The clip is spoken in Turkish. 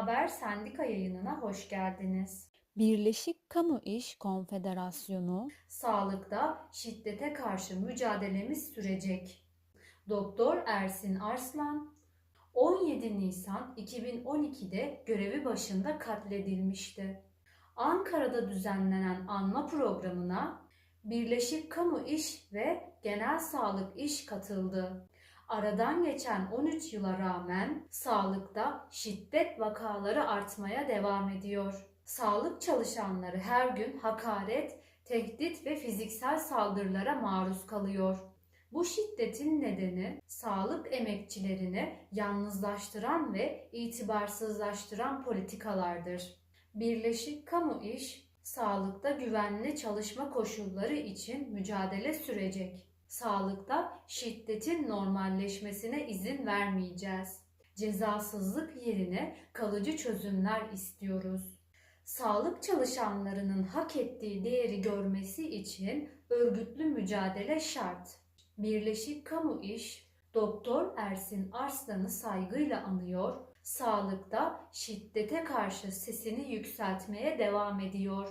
Haber Sendika yayınına hoş geldiniz. Birleşik Kamu İş Konfederasyonu Sağlıkta şiddete karşı mücadelemiz sürecek. Doktor Ersin Arslan 17 Nisan 2012'de görevi başında katledilmişti. Ankara'da düzenlenen anma programına Birleşik Kamu İş ve Genel Sağlık İş katıldı. Aradan geçen 13 yıla rağmen sağlıkta şiddet vakaları artmaya devam ediyor. Sağlık çalışanları her gün hakaret, tehdit ve fiziksel saldırılara maruz kalıyor. Bu şiddetin nedeni sağlık emekçilerini yalnızlaştıran ve itibarsızlaştıran politikalardır. Birleşik Kamu İş, sağlıkta güvenli çalışma koşulları için mücadele sürecek. Sağlıkta şiddetin normalleşmesine izin vermeyeceğiz. Cezasızlık yerine kalıcı çözümler istiyoruz. Sağlık çalışanlarının hak ettiği değeri görmesi için örgütlü mücadele şart. Birleşik Kamu İş, Doktor Ersin Arslan'ı saygıyla anıyor, sağlıkta şiddete karşı sesini yükseltmeye devam ediyor.